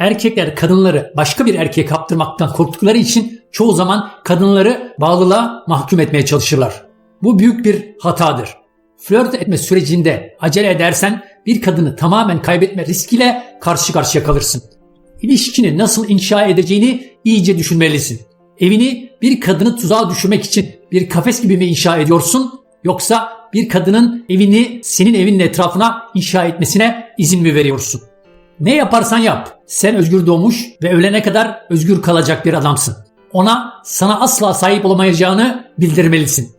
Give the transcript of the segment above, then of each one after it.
Erkekler kadınları başka bir erkeğe kaptırmaktan korktukları için çoğu zaman kadınları bağlılığa mahkum etmeye çalışırlar. Bu büyük bir hatadır. Flört etme sürecinde acele edersen bir kadını tamamen kaybetme riskiyle karşı karşıya kalırsın. İlişkini nasıl inşa edeceğini iyice düşünmelisin. Evini bir kadını tuzağa düşürmek için bir kafes gibi mi inşa ediyorsun yoksa bir kadının evini senin evinin etrafına inşa etmesine izin mi veriyorsun? Ne yaparsan yap. Sen özgür doğmuş ve ölene kadar özgür kalacak bir adamsın. Ona sana asla sahip olamayacağını bildirmelisin.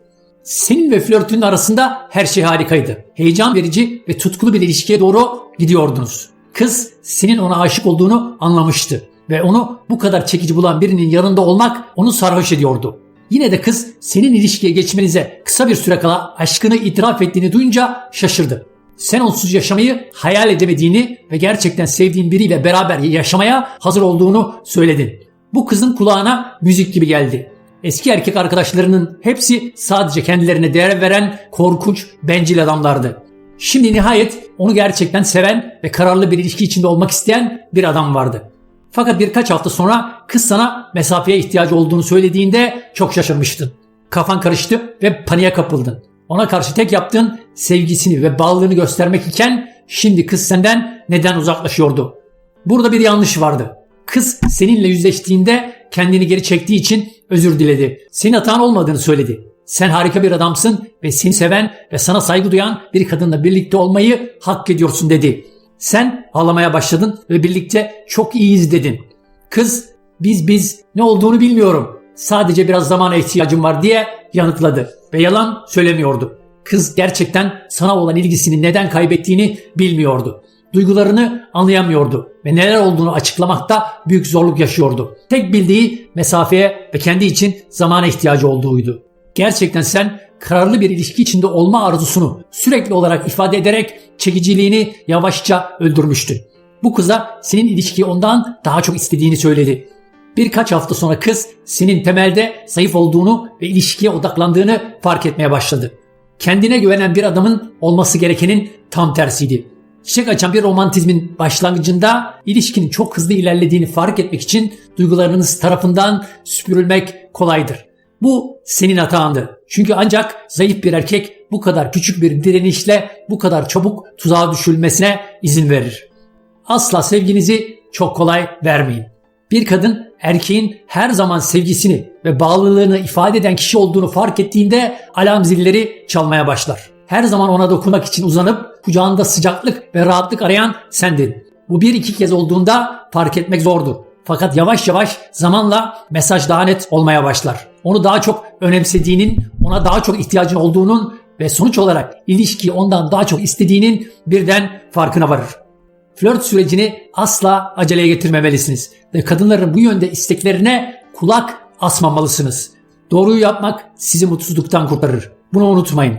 Senin ve flörtünün arasında her şey harikaydı. Heyecan verici ve tutkulu bir ilişkiye doğru gidiyordunuz. Kız senin ona aşık olduğunu anlamıştı ve onu bu kadar çekici bulan birinin yanında olmak onu sarhoş ediyordu. Yine de kız senin ilişkiye geçmenize kısa bir süre kala aşkını itiraf ettiğini duyunca şaşırdı. Sen onsuz yaşamayı hayal edemediğini ve gerçekten sevdiğin biriyle beraber yaşamaya hazır olduğunu söyledin. Bu kızın kulağına müzik gibi geldi. Eski erkek arkadaşlarının hepsi sadece kendilerine değer veren korkunç, bencil adamlardı. Şimdi nihayet onu gerçekten seven ve kararlı bir ilişki içinde olmak isteyen bir adam vardı. Fakat birkaç hafta sonra kız sana mesafeye ihtiyacı olduğunu söylediğinde çok şaşırmıştın. Kafan karıştı ve paniğe kapıldın. Ona karşı tek yaptığın sevgisini ve bağlılığını göstermek iken şimdi kız senden neden uzaklaşıyordu? Burada bir yanlış vardı. Kız seninle yüzleştiğinde kendini geri çektiği için özür diledi. Senin hatan olmadığını söyledi. Sen harika bir adamsın ve seni seven ve sana saygı duyan bir kadınla birlikte olmayı hak ediyorsun dedi. Sen ağlamaya başladın ve birlikte çok iyiyiz dedin. Kız biz biz ne olduğunu bilmiyorum. Sadece biraz zamana ihtiyacım var diye yanıtladı ve yalan söylemiyordu. Kız gerçekten sana olan ilgisini neden kaybettiğini bilmiyordu. Duygularını anlayamıyordu ve neler olduğunu açıklamakta büyük zorluk yaşıyordu. Tek bildiği mesafeye ve kendi için zamana ihtiyacı olduğuydu. Gerçekten sen kararlı bir ilişki içinde olma arzusunu sürekli olarak ifade ederek çekiciliğini yavaşça öldürmüştün. Bu kıza senin ilişkiyi ondan daha çok istediğini söyledi. Birkaç hafta sonra kız senin temelde zayıf olduğunu ve ilişkiye odaklandığını fark etmeye başladı. Kendine güvenen bir adamın olması gerekenin tam tersiydi. Çiçek açan bir romantizmin başlangıcında ilişkinin çok hızlı ilerlediğini fark etmek için duygularınız tarafından süpürülmek kolaydır. Bu senin hatandı. Çünkü ancak zayıf bir erkek bu kadar küçük bir direnişle bu kadar çabuk tuzağa düşülmesine izin verir. Asla sevginizi çok kolay vermeyin. Bir kadın erkeğin her zaman sevgisini ve bağlılığını ifade eden kişi olduğunu fark ettiğinde alarm zilleri çalmaya başlar. Her zaman ona dokunmak için uzanıp kucağında sıcaklık ve rahatlık arayan sendin. Bu bir iki kez olduğunda fark etmek zordu. Fakat yavaş yavaş zamanla mesaj daha net olmaya başlar. Onu daha çok önemsediğinin, ona daha çok ihtiyacın olduğunun ve sonuç olarak ilişkiyi ondan daha çok istediğinin birden farkına varır. Flört sürecini asla aceleye getirmemelisiniz ve kadınların bu yönde isteklerine kulak asmamalısınız. Doğruyu yapmak sizi mutsuzluktan kurtarır. Bunu unutmayın.